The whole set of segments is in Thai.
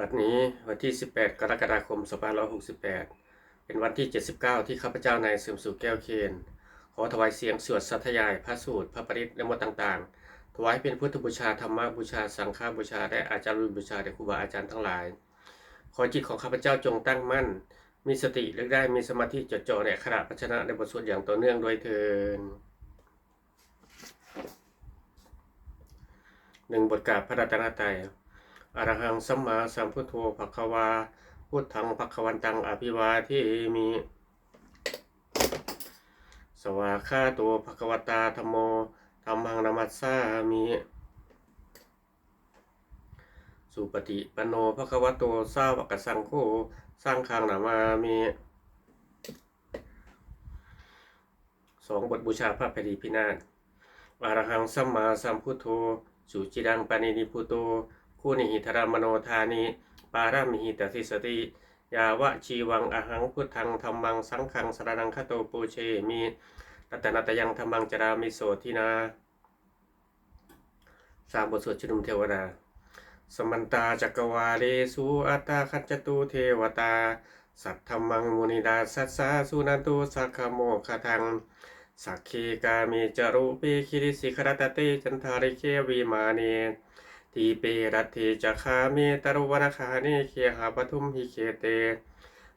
บัดนี้วันที่ 18 กรกฎาคม 2568 เป็นวันที่ 79 ที่ข้าพเจ้านายเสริมสู่แก้วเคน ขอถวายเสียงสวดสัทยาย พระสูตร พระปริตและมดต่างๆ ถวายเป็นพุทธบูชา ธรรมบูชา สังฆบูชา และอาจารย์บูชาแด่ครูบาอาจารย์ทั้งหลาย ขอจิตของข้าพเจ้าจงตั้งมั่น มีสติเลือกได้ มีสมาธิจดจ่อในขระพัชนะในบทสวดอย่างต่อเนื่องโดยเทินหนึ่งบทกราบพระรัตนตรัย อรหังสัมมาสัมพุทโธภควา พุทธังภควันตังอภิวาเทมิสวาคาตัวภควตาธรรมโมธรรมังนามัสสามิสุปฏิปนโนภควโตสาวกสังโฆสร้างคังนามามิสองบทบูชาพระพดีพินาศอรหังสัมมาสัมพุทโธ สุจิรังปานินิพุโต คูนิหิธรมโนธานิปารามิหิตสิสติยาวะชีวังอหังพุทธังธรรมังสังฆังสรนังคโตปูเชมิรัตนาตยังธรรมังจรามิโสทินาสามบทสวดชุนุมเทวดา สมันตาจักรวาเลสุอัตตาคัจตุเทวตา สัทธรรมังมุนิดาสัสสาสุนันตุสักขโมคทังสักขีกามิจารุปีคิริสิขรตเตจันทาริเควิมาเน ทีเปรัตเทจะคาเมตรุวนาคาเนเคหาปทุมหิเคเต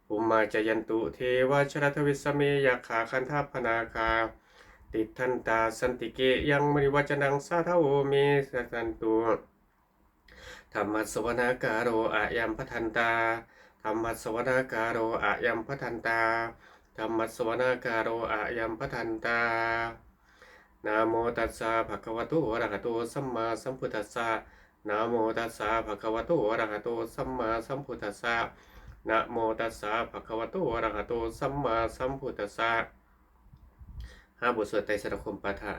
ภูมาจยันตุเทวชรทวิสเมยาขาคันทาพนาคา ติดทันตาสันติเกยังมริวัจนังสาทโวเมสันตุธรรมสวนาการโรอายัมพทันตาธรรมสวนาการโรอายัมพทันตาธรรมสวนาการโรอายัมพทันตานะโมตัสสะภะคะวะโตอะระหะโตสัมมาสัมพุทธัสสะ นะโมตัสสะภะคะวะโตอะระหะโตสัมมาสัมพุทธัสสะนะโมตัสสะภะคะวะโตอะระหะโตสัมมาสัมพุทธัสสะห้าบทสวดไตรสรคมปาฐะ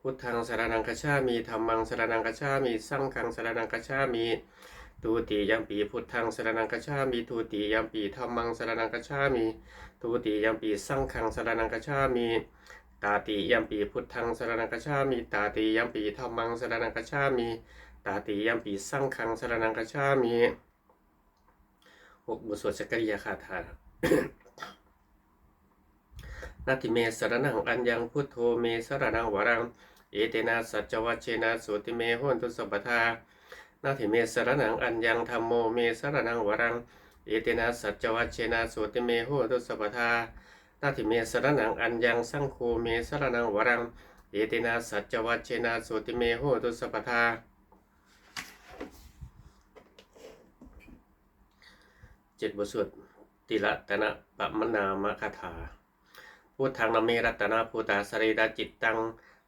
พุทธังสรนังคัจฉามิธัมมังสรนังคัจฉามิสังฆังสรนังคัจฉามิทุติยัมปีพุทธังสรนังคัจฉามิทุติยัมปีธัมมังสรนังคัจฉามิทุติยัมปีสังฆังสรนังคัจฉามิตาติยัมปีพุทธังสรนังกัจฉามิตาติยัมปีธรรมังสรนังกัจฉามิ ตาติยัมปีสังฆังสรนังกัจฉามิหกบทสวดสกริยาคาถานาทิเมสรนังอัญญังพุทโธเมสรนังวรัง เอเตนะสัจจวัชเชนะสุติเมโหนตุสัพทานาทิเมสรนังอัญญังธรรมโมเมสรนังวรัง เอเตนะสัจจวัชเชนะสุติเมโหนตุสัพทานาทิเมสรนังอัญญังสังโฆเมสรนังวรัง เอเตนาสัจจวัชเชนะสุติเมโหตุสัพทา เจ็ดบทสวดติละตนะปะมนามคาถาพุทธังนเมรัตนาภูตาสรีระจิตตัง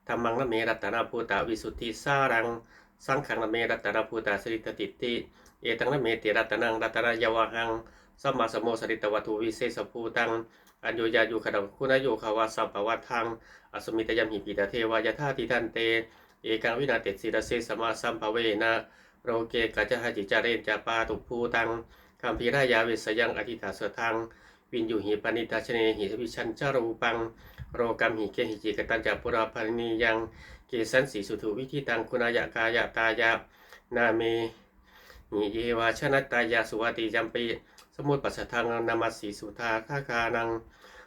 ธรรมังนเมรัตนาภูตาวิสุทธิสารัง สังขังนเมรัตนาภูตาสริตติติเอตังนเมติรัตนังรัตนายาวหังสัมมาสมโมสริตวัตถุวิเศษภูตังอัญโยยายุขดังคุณโยคาวาสัมปวัตทังอสมิตยมหิปิตาเทวายาธาติทันเต เอกังวินาเตศิรเสสมาสัมภเวนะโรเกกัจจหจิจาเรนจาปาตุภูตัง คัมภีรายาเวสยังอธิตาสทัง วินยูหิปานิตาชเนหิวิชันจารูปัง โรกัมหิเกหิจิกตันจาปุราภานียัง เกสันสีสุถุวิธิตังคุณายะกายะตายะนาเมหิเยวาชนะตายาสุวติจัมปีสมุตปัสสทังนามัสสีสุธาคาคานัง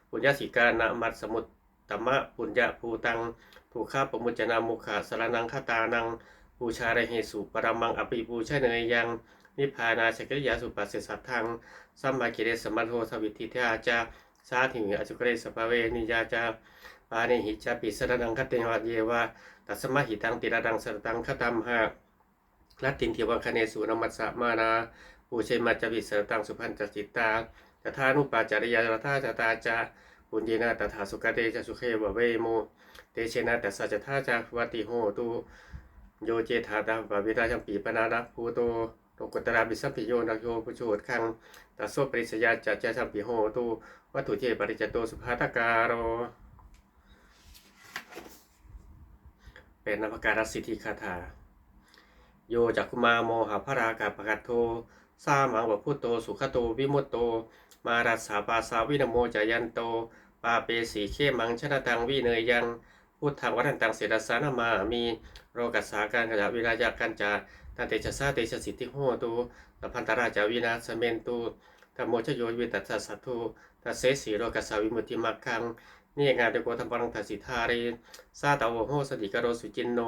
ปุญญสิกานามัตสมุตตมะปุญญาภูตังภูคาปมุจนามุขาสรนังคตานังปูชารเหสุปรมังอภิปูชเนยยัง นิพพานาสกิริยาสุปัสสสัทธังสัมมากิเลสมัทโทสวิทิเทอาจาสาธิงอจุกเรสภเวนิยาจาปานิหิจาปิสรนังคเตวัตเยวาตัสมะหิตังติระดังสรตังคตัมหะลัตตินเทวังคเนสุนมัสสะมานาปูเชมัจจวิสรตังสุพันจจิตตาตถานุปาจาริยาตถาจตาจาปุญญนาตถาสุกเตจสุเขวะเวโมเตเชนะตัสสะจทาจาวัติโหตุโยเจธาตาปวิราชัมปีปนานะภูโต โลกุตระบิสัมปิโยนาโยปุโชตคังตัสโสปริสยาจัจจะชัมปิโหตุวัตถุเจปริจโตสุภาตการโรเป็นนภการสิทธิคาถา โยจักุมาโมหะพระรากาปกัตโทสามังวพุโตสุขโตวิมุตโต มารัสสาปาสาวินโมจายันโตปาเปสีเข้มังชนะตังวิเนยยังพุทธังวัฒนตังเสดสานามามีโรกัสสาการขยะวิรายากันจา ตันเตชะสาเตชะสิทธิโหตุสัพพันตราจาวินาสเมนตุธรรมโมชโยวิตัสสะสัตถุตัสเสสีโรกัสสาวิมุติมักขังนิยงานเดโกธรรมังทัสิทารีซาตาวโหสติกโรสุจินโน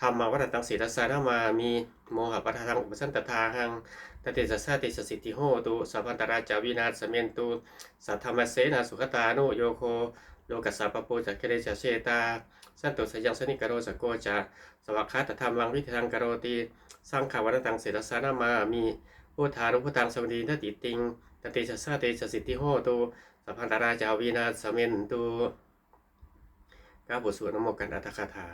ธรรมวัตตังสีทัสสานามามีโมหะปะทะทังอุปสันตทาหังตเตชะสาเตชะสิทธิโหตุสัพพันตราจาวินาสเมนตุสัทธรรมเสนาสุขตานุโยโคโลกัสสะปะโปจักเกเรจเชตา สันตุสยังสนิกโรสโกจาสวัคคาตธรรมวังวิทังกโรติสังขาวรตังเสรสานามามีพุทธานุพุทธังสวัสดีนติติงตติชะสาเตชสิทธิโหตุสัพพันตราจาวีนาสเมนตุก้าบทสวดนโมกันอัตถคาถา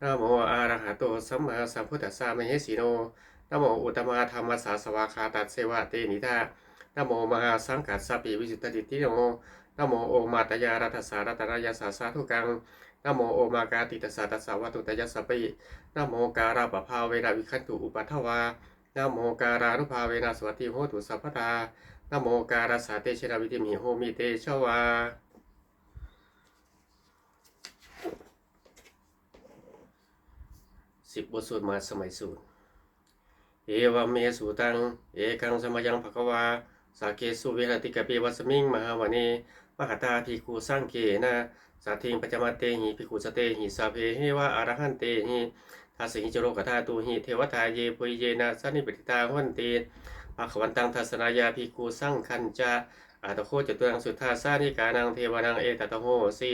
นะโมอะระหะโตสัมมาสัมพุทธัสสะมเหสีโนนะโมอุตมะธรรมสาสวาคาตัสเสวะเตนิทานะโมมหาสังกัสสะปิวิสุทธิติโนนะโมโอมาตยารัตสารัตนายาสาสาธุกัง นโมโอมากาติตสสะตัสสะวตุตยัสสะปินโมการาปภาเวนะวิคันตุอุปัฏฐวานโมการานุภาเวนะสวัสดิโหตุสัพพานโมการาสาเตชนะวิธิมิโหมิเตชวาสิบบทสวดมาสมัยสูตร เอวเมสุตัง เอกังสมยังภควา สาเกสุเวรติกะเปวัสมิงมหาวเน มหาตาภิกขุสังเกนะสัทธิงปัจจมัตเตหิภิกขุสเตหิสาเพเฮวะอรหันเตหิทัสสิจโรกธาตุหิเทวตาเยปุยเยนะสันนิปติตาหันเตภควันตังทัสนายาภิกขุสังคันจาอาตโคจตุรังสุทธาสานิกานังเทวานังเอตตะโหสี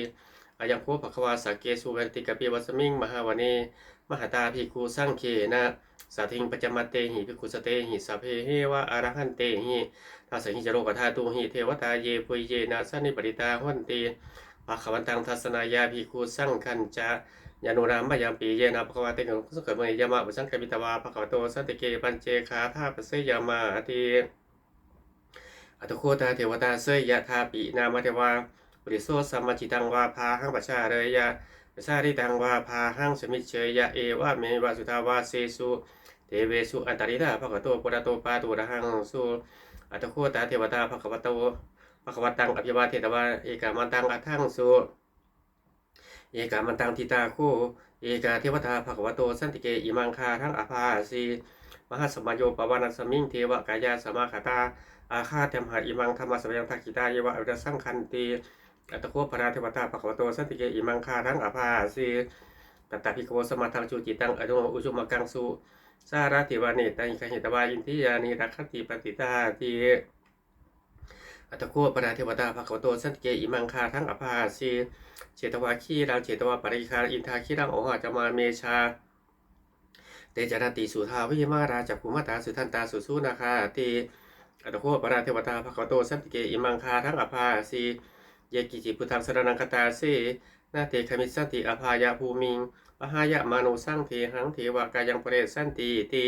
อายังโคภควาสเกสุเวติกะเปวัสมิงมหาวเนมหาตาภิกขุสังเกนะ สัทธิงปัจจมัตเตหิภิกุสเตหิสาเพเฮวะอรหันเตหิทัสสิจโรกธาตุหิเทวตาเยปุยเยนะสันนิปติตาหันเตภาควันตังทัศนายาภิกขุสังคันจายานุรามายามปีเยนะภควาเตนุสุขเมยามะบุสังกบิตวาภควโตสันตเกปัญเจคาธาปเสยามาอติอัตโคตาเทวตาเสยยะธาปินามเทวาบริโสสัมมจิตังวาพาหังปัชชาเรยะปชาริตังวาพาหังสมิเชยะเอวะเมวะสุทาวาเสสุ เทเวสุอันตริตาภควโตปุระโตปาตุระหังสุอัตโคตาเทวตาภควโตภควตังอภิวาเทตวาเอกามันตังอัทังสุเอกามันตังทิตาโคเอกาเทวตาภควโตสันติเกอิมังคาทั้งอภาสีมหาสมโยปวานัสมิงเทวกายาสมาคตาอาคาเทมหาอิมังธรรมสมยังทักขิตาเยวะอริสังคันติอัตโคพระเทวตาภควโตสันติเกอิมังคาทั้งอภาสีตัตตาภิกขวสมาทังจูจิตังอนุอุจุมกังสุ สาราติวานิตังคหิตวาอินทิยานิรักขติปฏิตาติอัตโคปนาเทวตาภควโตสันติเกอิมังคาทั้งอภาสีเจตวาคีรังเจตวาปริคาอินทาคีรังโอหะจมาเมชาเตจนาติสุทาวิมาราจักขุมาตาสุทันตาสุสุนาคาติอัตโคปนาเทวตาภควโตสันติเกอิมังคาทั้งอภาสีเยกิจิพุทธังสรนังคตาเสนาเตคมิสันติอภายะภูมิง หายะมานุสังเทหังเทวากายังเปเรสันติติ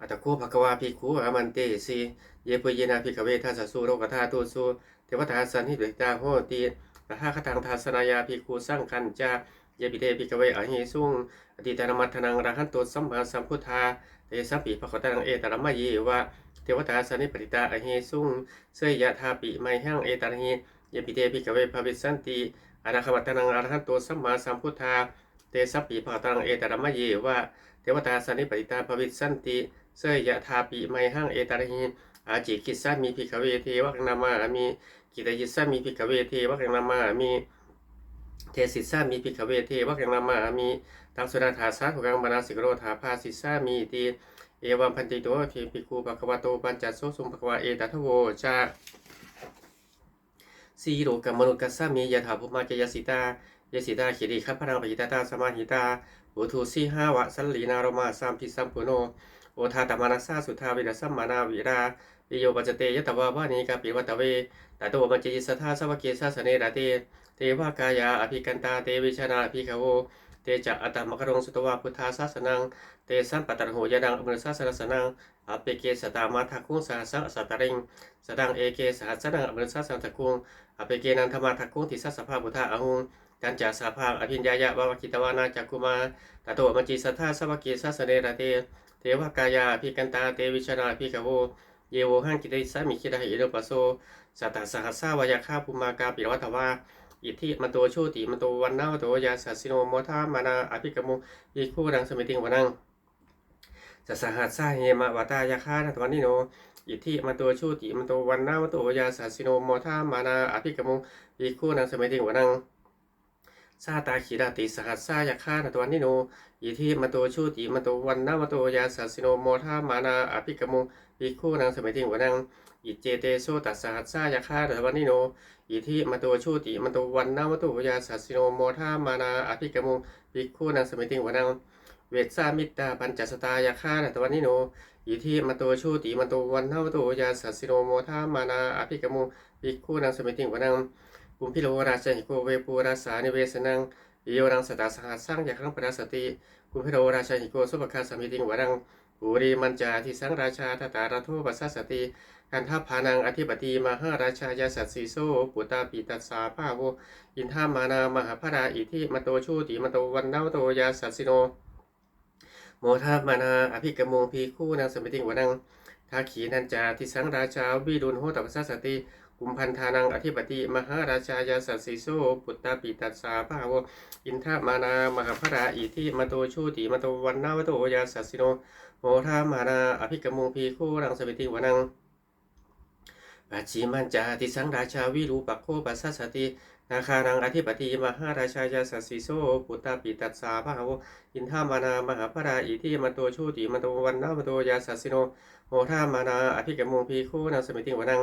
อัตโคภควาภิกขุอามันเตสีเยปุยเยนาภิกเวทัสสุโรกธาตุสุเทวตาสันนิเบตาโหติปหาคตังทัสนายาภิกขุสังคันจาเยปิเตภิกเวอหิสุงอติตานมัทนังอรหันตุสัมมาสัมพุทธาเตสัพปิภควตังเอตรมะเยวะเทวตาสันนิปติตาอหิสุงเสยยะทาปิไมหังเอตระหิเยปิเตภิกเวภวิสสันติ อนาคมัตนังอรหันตุสัมมาสัมพุทธา เตสัพปิภควตังเอตระมะเยวะเทวตาสันนิปติตาภวิสสันติเสยยะทาปิไมหังเอตระหินอาจิคิสามีภิกขเวเทวะนามามีกิตยิสามีภิกขเวเทวะนามามีเทสิสามีภิกขเวเทวะนามามีตังสุนาถาสาขุกังมนาสิกโรธาภาสิสามีติเอวัมพันติโตเทปิคูปะควะโตปัญจโสสุภควะเอตัทโวจา สีโลกัมมนุกัสสามียถาภุมาเจยสิตายสิตาขีริคัพพนังปิตาตาสมาหิตาอุทูสีหาวะสัลลีนารมาสามพิสัมปุโนโอทาตมานาซาสุทาวิรสัมมานาวิราวิโยปัจเตยตวาวานิกาปิวัตเวตโตมัจจิสัทธาสวเกสาสเนราเตเทวากายาอภิกันตาเตวิชนาอภิขโว เตจะอัตมกรงสุตวาพุทธาสสนัง เตสัมปัตตโหยดังอมรสาสนสนังอเปเกสตามาทักุงสาสังสัตริงสดังเอเกสหัสนังอมรสาสังทักุงอเปเกนันธรรมาทักุงทิสัสสภาพุทธาอหุงกันจาสาภาอภิญญายะวาวกิตวานาจักกุมาตโตมจจิสัทธาสวะเกสาสเนระเตเทวกายาพิกันตาเตวิชนาพิกโวเยโวหังกิติสามิคิดาหิโนปโสสัตตสหัสสาวายาคาภูมากาปิรวัตวา อิทธิมันโตโชติมันโตวันนาโตยาสัสสิโนโมทามานาอภิกรรมุอีคู่นังสมิติงวนังสสหัสสาเฮมะวตายาคานัตวันนิโนอิทธิมันโตโชติมันโตวันนาโตยาสัสสิโนโมทามานาอภิกรรมุอีคู่นังสมิติงวนังซาตาขีดาติสหัสสายาคานัตวันนิโนอิทธิมันโตโชติมันโตวันนาโตยาสัสสิโนโมทามานาอภิกรรมุอีคู่นังสมิติงวนัง อิเจเตโซตัสสหัสสายาคาเดวันนิโน อิทิมันโตชูติมันโตวันนาวัตุยาสัสสิโนโมทามานาอภิกมุภิกขุนังสมิติงวนังเวทสามิตตาปัญจสตายาคาเดวันนิโน อิทิมันโตชูติมันโตวันนาวัตุยาสัสสิโนโมทามานาอภิกมุภิกขุนังสมิติงวนังกุมพิโลราชหิโกเวปูราสานิเวสนังอิโยนังสตาสหัสสังยาครังปนาสติกุมพิโลราชหิโกสุปคาสมิติงวนัง ปุริมันจาทิสังราชาทตาราโทปัสสสติกันทัพพานังอธิปติมหาราชายาสัตสีโซปุตตาปิตัสสาภาโวอินทามานามหาพราอิทิมโตชูติมโตวันนาโตยาสัตสิโน โมทามานาอภิกรโมพีคู่นางสมิติงวนังทาขีนันจาทิสังราชาวิรุณโหตัปสสติกุมพันธานังอธิปติมหาราชายาสัตสีโซปุตตาปิตัสสาภาโวอินทามานามหาพราอิทิมโตชูติมโตวันนาวโตยาสัตสิโน โมทามานาอภิกรโมพีคู่รังสวิติงวนังปัจฉิมันจาติสังราชาวิรูปักโคปัสสสตินาคารังอธิปติมหาราชายาสสิโซปุตตาปิตัสสาภาวอินทามานามหาพราอิทิมันโตชูติมันโตวันนามโตยาสัสสิโนโมทามานาอภิกรโมพีโครังสวิติวนัง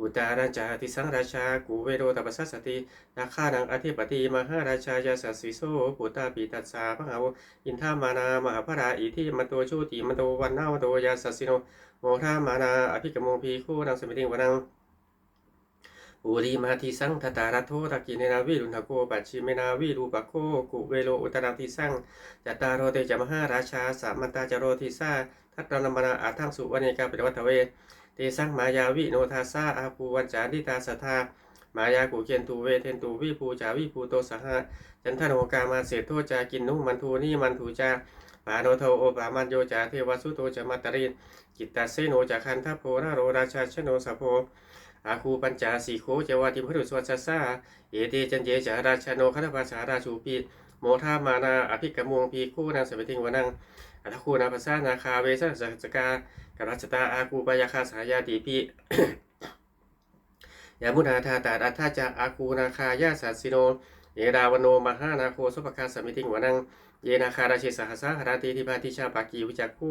อุตารัญจาติสังราชากูเวโรตัปสสสตินาคารังอธิปติมหาราชายาสัสสิโซปุตตาปิตัสสาภาโวอินทามานามหาพราอิทิมันโตชูติมันโตวันนามโตยาสัสสิโนโมทามานาอภิกรโมพีคู่นังสมิติงวนังอุริมาทิสังทตารัโทตะกิเนนาวิรุณโกปัจฉิเมนาวิรูปโคกุเวโลอุตราทิสังจัตตารโรเตจมหาราชาสามันตาจโรทิสาทัตตนมนาอาทังสุวเนกาปิวัตเว เตสังมายาวิโนทาสาอาภูวันจานิตาสทธามายากุเคียนตูเวเทนตูวิภูจาวิภูโตสหะจันทโนกามาเสโทจากินนุมันทูนี่มันทูจาปาโนโทโอปามันโยจาเทวสุโตจามัตตรินกิตตาเซโนจาคันทัพโพนาโรราชาชโนสะโพอาคูปัญจาสีโคเจวาติมพรุสวัสสาเอเตจันเจจาราชโนคณภาษาราชูปีโมทามานาอภิกรมวงพีคู่นางสมิติงวนังอัตคูนาภาษานาคาเวสสัจกา กรัชตาอาคูปยาคาสายาติพียามุนาธาตาอัฏฐาจาอาคูนาคายาสัสิโน เยดาวโนมหานาโคสุปคาสมิติงวนัง เยนาคาราชิสหัสาหราติทิพาติชาปากีวิจักคู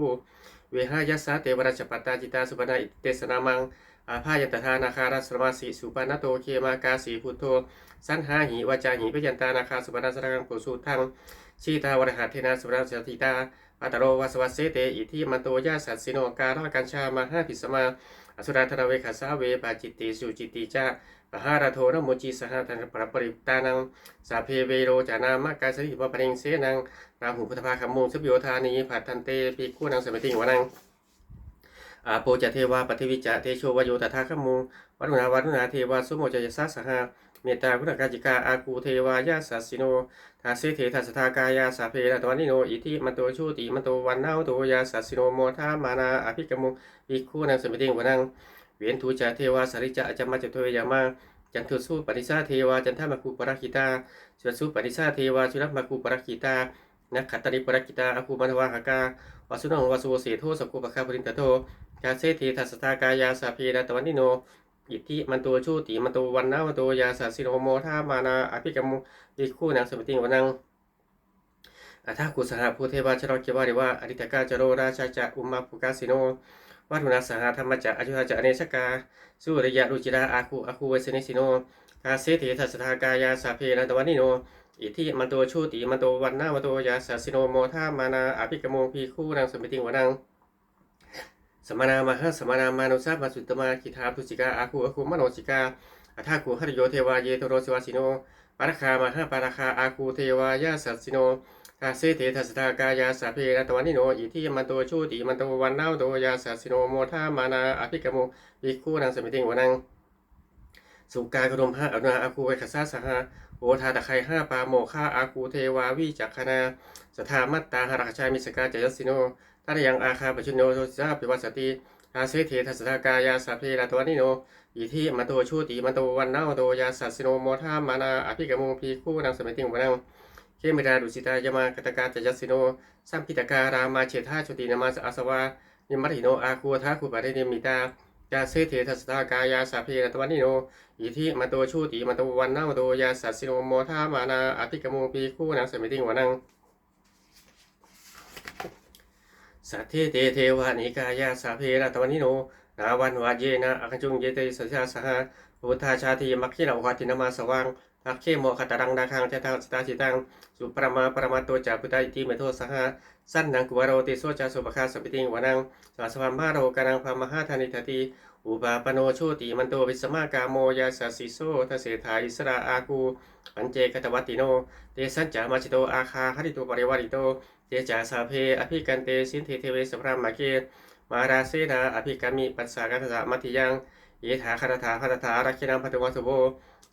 เวหายัสสะเทวราชปัตตาจิตาสุปนาอิเตสนามัง อาภายัตถานาคารัสมาสีสุปานโตเคมากาสีพุทโธ สันหาหิวาจาหิพยันตานาคาสุปนาสรังปุสุทังชีตาวรหัตเทนาสุราสติตา ปัตโรวัสวัสเสเตอิทิมันโตยาสัสสิโนการากัญชามาห้าภิสมาอสุราธนเวขัสาเวปาจิตติสุจิตติจาปหาราโทนโมจิสหทันปรปริตานังสาเพเวโรจานามากาสริปปะเริงเสนังราหูพุทธภาคมุงสุบโยธานีผัดทันเตปีคู่นางสมัยติวานังอาโปจะเทวาปฏิวิจะเทโชวโยตถาคมุงวัฒนาวัฒนาเทวาสุโมจยสัสสหา เมตตาพุทธกาจิกาอากูเทวายาสัสสิโนทาเสเถทัสทากายาสาเพนะตวันิโนอิทิมันโตชูติมันโตวันเนาโตยาสัสสิโนโมทามานาอภิกรมุงปีคู่นางสมัยติงวานังเวียนทูจาเทวาสาริจะอจมาจตุเวยามาจันทุสุปนิสาเทวาจันทมาคูปราคิตาสุสุปนิสาเทวาสุรัมาคูปราคิตานักขัตติปรกิตาอาคูมันวาหากาวาสุนงวาสุโวเสโทสกุปะคาปรินตโทกาเซเททัสตากายาสาเพนะตวันิโน อิทธิมันตัวชูติมันตัววันนามันตัวยาสาสิโนโมทามานาอภิกรรมุอิคู่นางสมติงวนังอัฐากุสหภูเทวาชรเกวาริวาอริตกาจโรราชาจะอุมาภูกาสิโนวัฒนาสหธรรมจะอจุธาจะอเนชกาสุริยะรุจิราอาคูอาคูเวสเนสิโนกาเซเททัสทากายาสาเพนะตวันิโนอิทธิมันโตชูติมันโตวันนามันโตยาสาสิโนโมทามานาอภิกรโมพีคู่นางสมติงวนัง สมานามหาสมานามานุสามาสุตมาคิทาทุสิกาอาคูอาคูมโนสิกาอัฐาคูหริโยเทวาเยโทโรสิวาสิโนปาราคามหาปาราคาอาคูเทวายาสัสสิโนทาเซเททัสทากายาสาเพนตวันิโนอิทิมันโตชูติมันโตวันนาโตยาสัสสิโนโมทามานาอภิกโมพีคู่นางสมิติงวนังสุกากรมห้าอนุนาอาคูไวคสาสหาโอทาตะไคห้าปาโมฆาอาคูเทวาวิจักขณาสถามัตตาหราชามิสกาจยสสิโน ทัตยังอาคาปชุนโนโทสาปิวัสติอาเสเททัสสะกายาสัพเพระตวนิโนอิทิมโตชูติมโตวันนาโตยาสัสสิโนโมทามานาอภิกโมพีคู่นังสมัยติงวนังเคมิราดุสิตายมากตกาจยัสสิโนสัมพิตการามาเชธาชุตินามาสอาสวานิมัติโนอาคูทาคูปะเรเนมิตายาเสเททัสสะกายาสัพเพระตวนิโนอิทิมโตชูติมโตวันนาโตยาสัสสิโนโมทามานาอภิกโมพีคู่นังสมัยติงวนัง สัทเทเตเทวานิกายาสาเพระตวันนิโน นาวันวาเยนะอัคจุงเยเตสัสาสหะพุทธาชาติมัคคิลาวาตินามาสว่างอัคเคโมคตารังดาคังเจตังสตาจิตัง สุปรมาปรมาโตจาพุทธาอิติเมโทสหะสั้นนังกุวาโรติโสจาสุปคาสปิติงวานังสาสวามาโรกานังพามหาธานิทติอุปาปโนโชติมันโตวิสมากาโมยาสสิโสทเสถาอิสราอากูปัญเจกตวัตติโน เตสัจจามาชิโตอาคาหริโตปริวาริโต เจจาสาเพอภิกันเตสินเทเทเวสพรามาเกตมาราเซนาอภิกามิปัสสากัสสะมัติยังเยถาคาถาพัตถารักขินังพัตวัสุโบ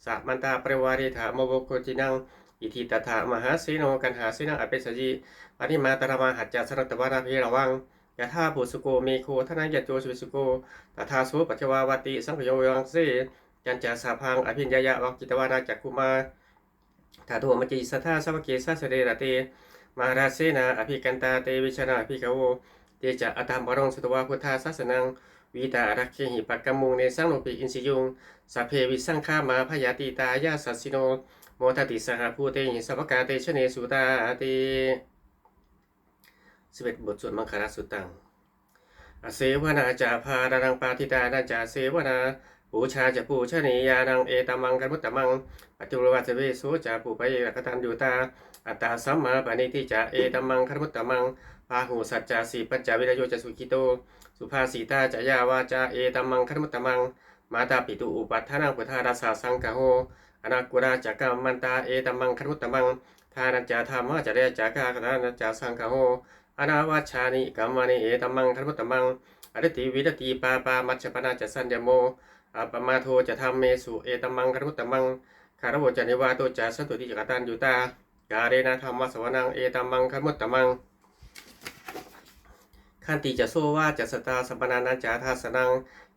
สัมมันตาปริวาริถามโวโคจินังอิทิตถามหาเสโนกันหาเสนังอเปสจิปฏิมาตรมาหัจจสรตวาราเพระวังยะธาปุสุโกเมโคทนังยะโจสุสุโกตถาโสปัจจวาวติสังพโยยังเสจันจาสาพังอภิญญายะวักจิตวานาจักคุมาถาโทมจิสัทธาสวเกสัสเรระเต มาราเสนาอภิกันตาเตวิชนาอภิกโวเตจะอัตามบรองสุตวาพุทธาสัสนังวีตารักเคหิปักกมุงในสังโนปิอินสิยุงสัพเพวิสังฆามาพยาติตายาสัสสิโนโมทติสหภูเตหิสัพกาเตชเนสุตาติสิบเอ็ดบทสวดมังคาราสุตังอเสวนาจาพารานังปาทิตานาจาเสวนาปูชาจะปูชนียานังเอตามังกันมุตตมังปัจจุรวัตเวสุจาปูไปรักตันยูตา อัตตาสัมมาปานิทิจาเอตมังกันมุตตมังพาหูสัจจาสีปัญจวิรโยจะสุขิโต สุภาสีตาจายาวาจาเอตัมมังคันมุตตมัง มาตาปิตุอุปัฏฐานังพุทธาราสาสังกะโหอนากุราจักกัมมันตาเอตัมมังคันมุตตมังทานัจจาธรรมะจเรจักกะกะนัจจาสังกะโหอนาวาชานิกัมมานิเอตัมมังคันมุตตมังอริติวิรติปาปามัจจปนาจะสัญญโมอปมาโทจะทำเมสุเอตัมมังคันมุตตมังคารวจนิวาโตจะสันตุติจกตันยุตา กาเรนะธรรมะสวนังเอตัมมังคันมุตตมังขันติจะโซว่าจะสตาสัมปนานาจาทาสนัง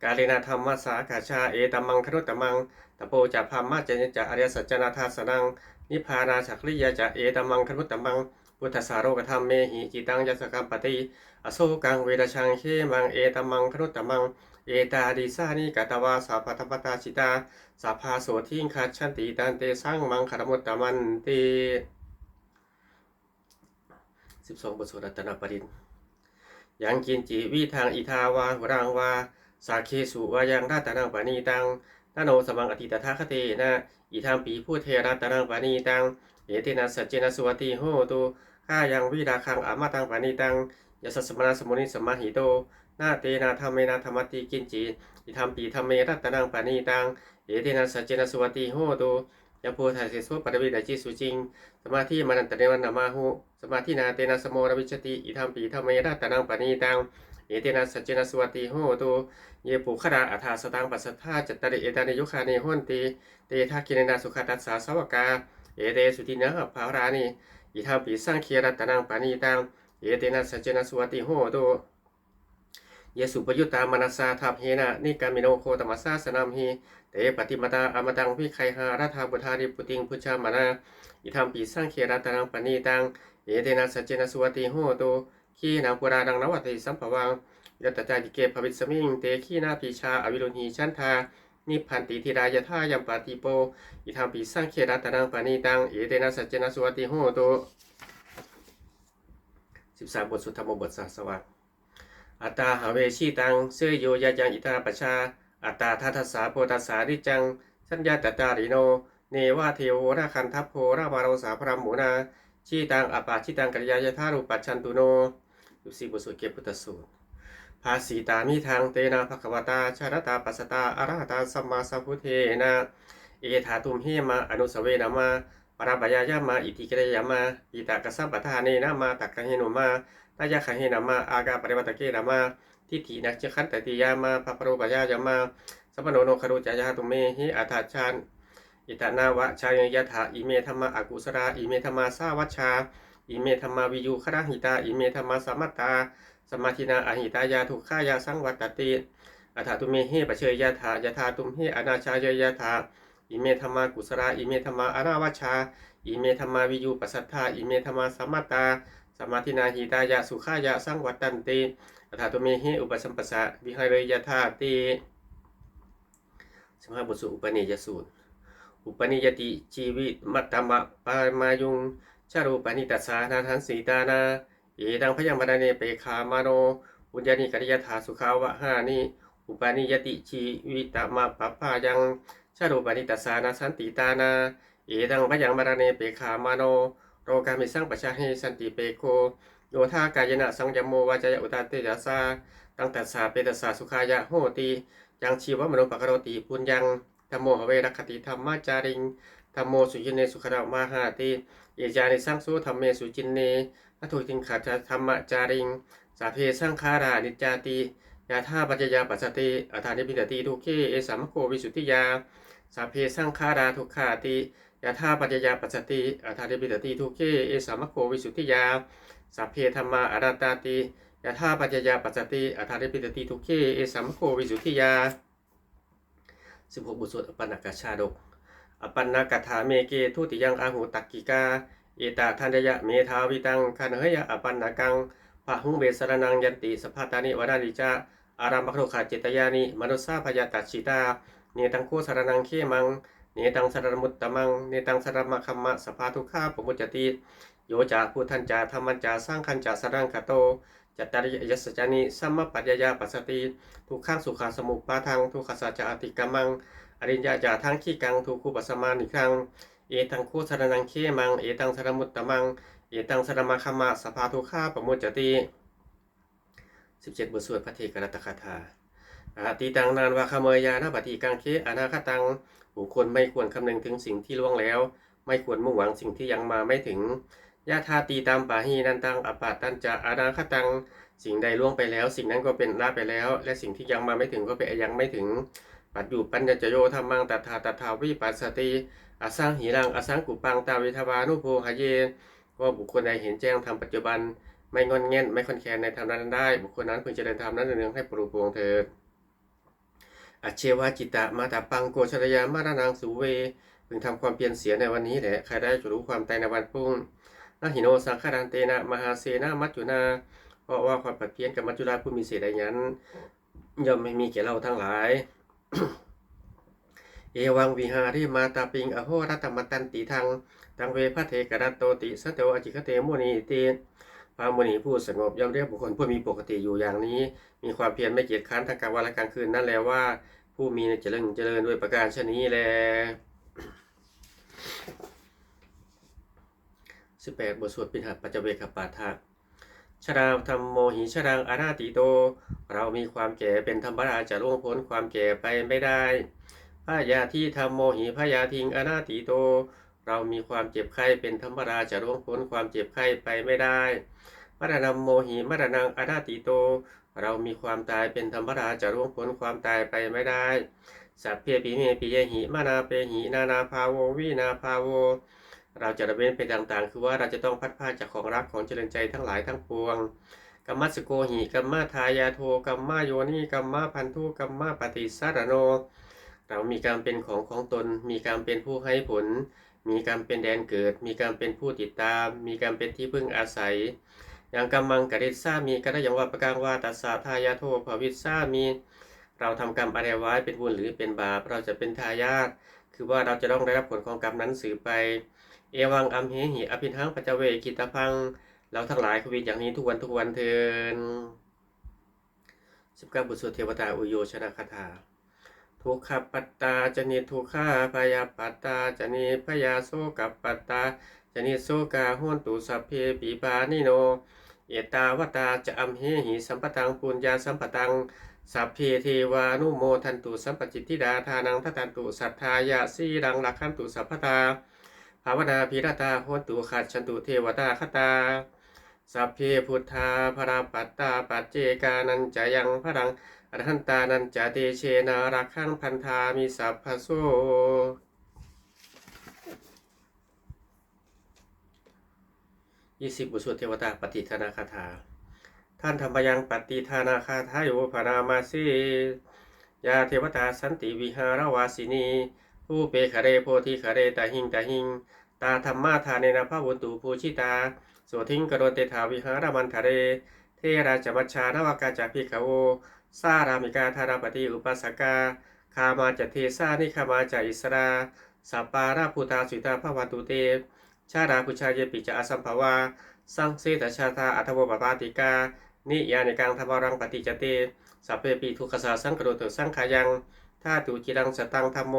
กาเลนาธรรมสาขาชาเอตัมมังครุตตมังตะโปจะพามาจะจะอริยสัจจนาทาสนัง นิพพานาสักลิยาจะเอตัมมังครุตตมังพุทธสาโรกธรรมเมหิจิตังยัสกัมปติอโศกังเวรชังเขมังเอตัมมังครุตตมัง เอตาดิสานิกตวาสาพัทปตาชิตาสาภาโสทิงคัดชันติตันเตสังมังคารมุตตมันติ สิบสองบทสวดรัตนปรินยังกินจิวิทางอิทาวาหุรังวา สาเคสุวายังราตนังปานีตังนาโนสมังอติตถาคเตนะอิทางปีผู้เทราตนังปานีตังเอเตนะสัจเจนะสุวติโหตุข้ายังวิราคังอามาตังปานีตังยสสมนาสมุนิสมาหิโตนาเตนะธรรมเมนะธรรมติกินจิอิทางปีธรรมเมรัตนังปานีตังเอเตนะสัจเจนะสุวติโหตุ ยะโพธาเสสุปะวิดาจิสุจิง สมาธิมันันตเนวันนามาหุ สมาธินาเตนะสโมรวิชติอิทัมปีธรรมเมรัตนังปณีตังเอเตนะสัจเจนะสวัติโหตุเยปุขดาอัฏฐาสตังปัสสัทธาจัตตริเอตานิยุคานิหุนติเตทักินนาสุขตัสสาสวกา เอเตสุตินะภารานิอิทัมปีสังเคียรัตนังปณีตัง เอเตนะสัจเจนะสวัติโหตุเยสุปยุตตามนัสสาทัพเฮนะนิกามิโนโคตมัสสาสนามหิ เตปฏิมาตาอมตังพิไคหารัฐาบุทาริปุติงพุชามานาอิทัมปีสังเขรัตนังปณีตังเอเตนะสัจเจนะสุวติโหตุขีนังปุรานังนวัติสัมภวังยัตตจาติเกภวิสมิงเตขีนาปีชาอวิรุณีชันทานิพันติธิรายทายัมปาติโปอิทัมปีสังเขรัตนังปณีตังเอเตนะสัจเจนะสุวติโหตุสิบสามบทสุธรรมบทสาสวัสอัตตาหาเวชีตังเสยโยยายังอิตาปชา อัตตาทัตสสาโพตัสสาริจัง สัญญาตตาริโน เนวาเทโวนาคันทัพโพราวาโรสาพรามหมูนาชีตังอปาชิตังกัลยายธารุปัจชันตุโนดูสีบุสุเกพุทธสูตรภาสีตามิทางเตนะภควตาชารตาปัสตาอรหตาสัมมาสัมพุทเทนะเอธาตุมเฮมาอนุสเวนามาปราบยายามาอิติกรยามาอิตากสัมปทาเนนะมาตักกะเฮโนมาตายาคะเฮนามาอากาปริวัตเกนามา ทิฏฐินักเจขันตติยามาภปโรปยายามาสัพพโนโนคารุจายาตุเมหิอัฏฐาชานอิตานาวะชายยะถาอิเมธรรมะอากุสราอิเมธรรมาสาวัชชาอิเมธรรมาวิยุคราหิตาอิเมธรรมาสมัตตา สมาธินาอหิตายาทุกขายาสังวัตติอัฏฐตุเมเฮปเชยยะถายะถาตุมเฮอนาชายยะถาอิเมธรรมากุสราอิเมธรรมาอาราวชาอิเมธรรมาวิยูปัสสัทธาอิเมธรรมาสมมาตา สมาธินาหิตายาสุขายาสังวัตตันติอัฏฐตุเมเฮอุปสัมปสสะวิหารยะถาติสิบห้าบทสุอุปนิยสูตร อุปนิยติชีวิตมัตตมะปามายุงชารูปนิตัสานาทันสีตานาเอดังพยังมรเนเปคามาโนอุญญาณิกริยถาสุขาวะหานิอุปนิยติชีวิตมะปปายังชารูปนิตัสานาสันติตานาเอดังพยังมรเนเปคามาโน โรกามิสังปชาเฮสันติเปโคโยธากายนะสังยมโมวาจายอุตาเตยาสาตั้งตัสาเปตัสสาสุขายะโหติยังชีวมโนปกโรติปุญญังธรรมโมหเวรคติธรรมาจาริงธรรมโมสุจินเนสุขดามาหาติเอจานิสังสุธรรมเมสุจินเนนัตุติงขัดธรรมจาริง สาเพสังขารานิจาติยาธาปัจจยาปัสสติอัฏฐานิพิตติทุเขเอสามโควิสุทธิยา สาเพสังขาราทุกขาติ ยาธาปัจจยาปัสสติอัฏฐานิพิตติทุเขเอสามโควิสุทธิยาสาเพธรรมาอรัตตาติยาธาปัจจยาปัสสติอัฏฐานิพิตติทุเขเอสามโควิสุทธิยาสิบหกบทสวดอปันนกชาดก อปันนกถาเมเกทุติยังอาหูตักกิกา เอตาทันยะเมธาวิตังคันเฮยะอปันนกังพะหุงเบสรนังยันติสภาตานิวนานิจาอารามภโรขาเจตยานิมนุสสาพยาตัดชิตา เนตังโคสรนังเขมัง เนตังสรมุตตมัง เนตังสรมคัมมะสภาทุกขาปมุจจติ โยจาพุทธันจาธรรมัญจาสร้างคันจาสรังคโต จัตตาริยสจานิสัมมปัจจยาปัสสติ ทุกข้างสุขาสมุปปาทัง ทุกขสัจจะอติกามัง อริญญาจาทั้งขี้กัง ทุคูปัสมานิครัง เอตังโคสรนังเคมัง เอตังสรมุตตมัง เอตังสรมาคัมมะสภาทุขาปมุจจติสิบเจ็ดบทสวดพระเทกรัตคาถา อาติตังนานวาคเมยานาปฏิกังเคอนาคตังบุคคลไม่ควรคำนึงถึงสิ่งที่ล่วงแล้ว ไม่ควรมุ่งหวังสิ่งที่ยังมาไม่ถึงยาทาตีตามปาหีนันตังอปาตันจะอนาคตัง สิ่งใดล่วงไปแล้ว สิ่งนั้นก็เป็นลาไปแล้ว และสิ่งที่ยังมาไม่ถึงก็เป็นยังไม่ถึง ปัจจุปัญญจโยธรรมังตัทาตัทาวิปัสสติอสังหีรังอสังกุปังตาวิทวานุโพหเยก็บุคคลใดเห็นแจ้งทำปัจจุบัน ไม่งอนแง่นไม่คอนแคนในธรรมนั้นได้ บุคคลนั้นพึงเจริญธรรมนั้นเนืองให้ปรุปวงเถิด อัจเชวาจิตะมาตาปังโกชรยามารานังสุเวพึงทำความเพียรเสียในวันนี้แหละใครได้จะรู้ความตายในวันพรุ่งนาหิโนสังขารันเตนะมหาเสนามัจจุนาเพราะว่าความปัดเพี้ยนกับมัจจุราชผู้มีเศษใดนั้นย่อมไม่มีแก่เราทั้งหลาย เอวังวิหาริมาตาปิงอโหรัตมตันติทังตังเวพระเทกรัตโตติสัตเตวอจิคเตมุนีติ พระมุนีผู้สงบย่อมเรียกบุคคลผู้มีปกติอยู่อย่างนี้ มีความเพียรไม่เกียจค้านทั้งกลางวันและกลางคืนนั่นแหละว่า ผู้มีเจริญเจริญด้วยประการชนี้แลสิบแปดบทสวดปิณหัปัจเจเวคปาทะชราธรรมโมหิชรังอนาติโต เรามีความแก่เป็นธรรมดาจะล่วงพ้นความแก่ไปไม่ได้พยาที่ธรรมโมหิพยาทิงอนาติโต เรามีความเจ็บไข้เป็นธรรมดาจะล่วงพ้นความเจ็บไข้ไปไม่ได้มรณะโมหิมรณังอนาติโต เรามีความตายเป็นธรรมดาจะล่วงพ้นความตายไปไม่ได้ สัพเพปิเมปิเยหิมานาเปหินานาภาโววินาภาโว เราจะระเว้นไปต่างๆ คือว่าเราจะต้องพัดพาจากของรักของเจริญใจทั้งหลายทั้งปวงกัมมัสโกหิกัมมาทายาโทกัมมาโยนิกัมมาพันธุกัมมาปฏิสารโน เรามีการเป็นของของตน มีการเป็นผู้ให้ผล มีการเป็นแดนเกิด มีการเป็นผู้ติดตาม มีการเป็นที่พึ่งอาศัยอย่างกัมมังกริสามีก็ได้อย่างว่าประการว่าตัสสะทายาโทภวิสสามีเราทำกรรมอะไรไว้เป็นบุญหรือเป็นบาป เราจะเป็นทายาทคือว่าเราจะต้องได้รับผลของกรรมนั้นสืบไป เอวังอัมเหหิอภิทังปัจเจเวกิตาพัง เราทั้งหลายควิอย่างนี้ทุกวันทุกวันเทินสิบเก้าบทสวดเทวตาอุโยชนะคาถา ทุกขปัตตาจนิทุกขาพยาปัตตาจนิพยาโสกับปัตตาจนิโสกาหุนตุสัพเพปีปานิโน เอตาวตาจะอัมเหหิสัมปตังปุญญาสัมปตังสัพเพเทวานุโมทันตุสัมปจิตติดาทานังทัตันตุสัทธายาสีรังลักขันตุสัพพตาภาวนาพิรตาโหนตุขัดชันตุเทวตาคตา สัพเพพุทธาพระปัตตาปัจเจกานันจะยังพรังอรหันตานันจะเตเชนารักขังพันธามิสัพพโสยี่สิบบทสวดเทวตาปฏิทนาคาถา ท่านธรรมยังปฏิทานาคาทายโยพนามาสียาเทวตาสันติวิหารวาสินีผู้เปคะเรโพธิคะเรตาหิงตาหิง ตาธรรมาทานเนนะพระวุตุภูชิตา โสทิงกโรเตถาวิหารมันทะเร เทราชมัชชานวากาจาพิกโวสารามิกาธาราปฏิอุปัสสกาคามาจเทสานิคามาจาอิสราสัปปาราภูตาสุตาภวันตุเต ชาดาพุชาเยปิจาอสัมภวา สังเสตชาตาอัทวปปาติกา นิยานิกังธรรมรังปฏิจเต สัพเพปีทุกขสาสังกโรตสังขายังท่าตุจิรังสตังธรรมโม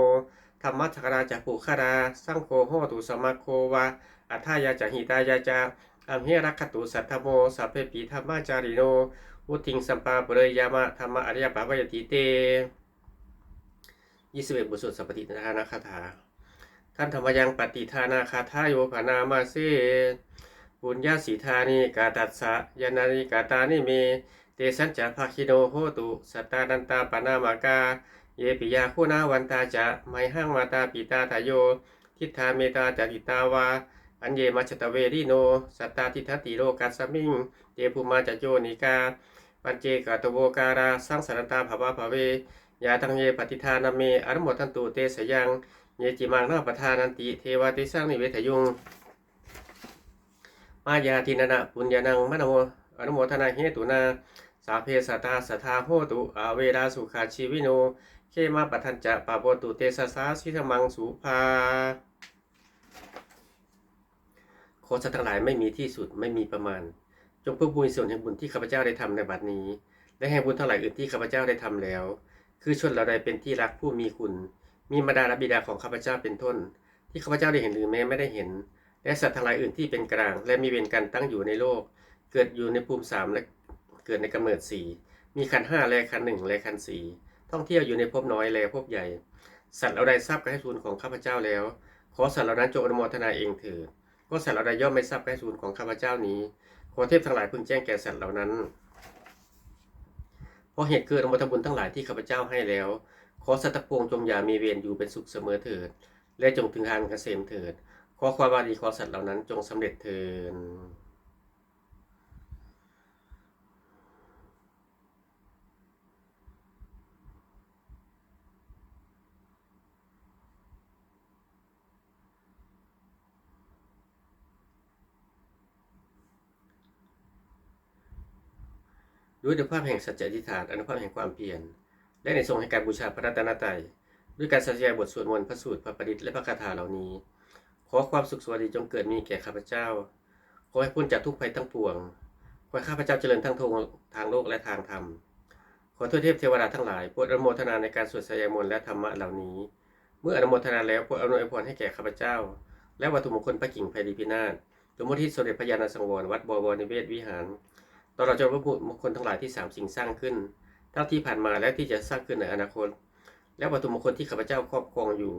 ธรรมัชกราจะปุคารา สังโฆโหตุสมะโควาอัทายาจหิตายาจา อัมเฮรักขตุสัทธโมสัพเพปีธรรมาจาริโนวุติงสัมปาเปรยยามะธรรมะอริยปะวยติเตยี่สิบเอ็ดบทสวดสัพพติทานาคาถา ท่านธรรมยังปฏิทานาคาทาโยภานามาเสปุญญาสีธานิกาตัสสะยานานิกาตานิเม เตสัญจะภาคิโนโหตุสัตตานันตาปนามากา เยปิยาคุณาวันตาจะไมหังมาตาปิตาทายโย ทิฏฐาเมตาจติตาวา อันเยมัชตเวริโน สัตตาทิทัติโลกัสสมิง เตภูมาจโยนิกา ปัญเจกาตโวการาสังสารตาภาวะภเวยาทังเยปฏิทานาเมอนุโมทันตุเตสยัง เยจิมังนาปทานันติ เทวาติสร้างนิเวทยุง มายาทินานะปุญญานังมโนอนุโมทนาเหตุนา สาเพสตาสทาโหตุอาเวราสุขาชีวิโนเคมาปทันจะปาโปตุเตสสาสิธมังสุภา โคสัตว์ทั้งหลายไม่มีที่สุดไม่มีประมาณ จงเพิ่มบุญส่วนแห่งบุญที่ข้าพเจ้าได้ทำในบัดนี้ และแห่งบุญทั้งหลายอื่นที่ข้าพเจ้าได้ทำแล้ว คือชนเราใดเป็นที่รักผู้มีคุณ มีมารดาและบิดาของข้าพเจ้าเป็นต้น ที่ข้าพเจ้าได้เห็นหรือแม้ไม่ได้เห็น และสัตว์ทั้งหลายอื่นที่เป็นกลาง และมีเวรกันตั้งอยู่ในโลก เกิดอยู่ในภูมิสามและเกิดในกำเนิดสี่มีขันห้าและขันหนึ่งและขันสี่ท่องเที่ยวอยู่ในภพน้อยและภพใหญ่ สัตว์เราใดทราบการให้ทูลของข้าพเจ้าแล้ว ขอสัตว์เหล่านั้นจงอนุโมทนาเองเถิด ก็สัตว์เราใดย่อมไม่ทราบการให้ทูลของข้าพเจ้านี้ขอเทพทั้งหลายพึงแจ้งแก่สัตว์เหล่านั้น เพราะเหตุเกิดอนุโมทบุญทั้งหลายที่ข้าพเจ้าให้แล้ว ขอสัตว์ทั้งปวงจงอย่ามีเวรอยู่เป็นสุขเสมอเถิด และจงถึงทางเกษมเถิด ขอความบาดีขอสัตว์เหล่านั้นจงสำเร็จเถิด ด้วยอนุภาพแห่งสัจจะอธิษฐานอนุภาพแห่งความเพียร และในทรงให้การบูชาพระรัตนตรัยด้วยการสัจยายบทสวดมนต์พระสูตรพระประดิษฐ์และพระคาถาเหล่านี้ ขอความสุขสวัสดีจงเกิดมีแก่ข้าพเจ้า ขอให้พ้นจากทุกภัยทั้งปวง ขอให้ข้าพเจ้าเจริญทั้งทงทางโลกและทางธรรม ขอทวเทพเทวดาทั้งหลายโปรดอนุโมทนาในการสวดสยายมนต์และธรรมะเหล่านี้ เมื่ออนุโมทนาแล้วโปรดอนวยพรให้แก่ข้าพเจ้า และวัตถุมงคลพระกิ่งไพรีพินาศจงมุทิศสมเด็จพระยาณสังวรวัดบวรนิเวศวิหาร ตลอดจนพระพุทธมงคลทั้งหลายที่สามสิ่งสร้างขึ้น ทั้งที่ผ่านมาและที่จะสร้างขึ้นในอนาคต และวัตถุมงคลที่ข้าพเจ้าครอบครองอยู่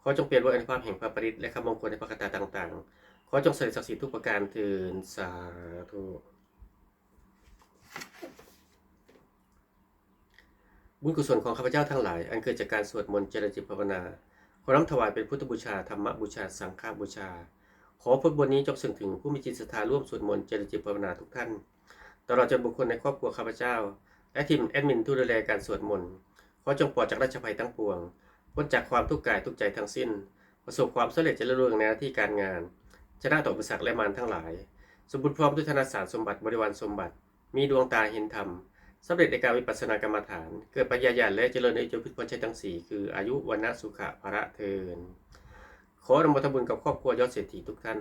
ขอจงเปลี่ยนด้วยอนุภาพแห่งพระปริตและคำมงคลในพระคาถาต่างๆ ขอจงเสด็จศักดิ์สิทธิ์ทุกประการเถิดสาธุบุญกุศลของข้าพเจ้าทั้งหลาย อันเกิดจากการสวดมนต์เจริญจิตภาวนา ขอน้อมถวายเป็นพุทธบูชาธรรมบูชา สังฆบูชา ขอผลบุญนี้จงส่งถึงผู้มีจิตศรัทธาร่วมสวดมนต์เจริญจิตภาวนาทุกท่าน ตลอดจนบุคคลในครอบครัวข้าพเจ้า และทีมแอดมินผู้ดูแลการสวดมนต์ขอจงปลอดจากราชภัยทั้งปวงพ้นจากความทุกข์กายทุกใจทั้งสิ้น ประสบความสำเร็จเจริญรุ่งในหน้าที่การงาน ชนะต่ออุปสรรคและมารทั้งหลาย สมบูรณ์พร้อมด้วยธนสารสมบัติบริวารสมบัติ มีดวงตาเห็นธรรมสำเร็จในการวิปัสสนากรรมฐาน เกิดปัญญาญาณและเจริญในจุพิพลชัยทั้งสี่คืออายุวันนะสุขะภระเทินขออนุโมทบุญกับครอบครัวยอดเศรษฐีทุกท่าน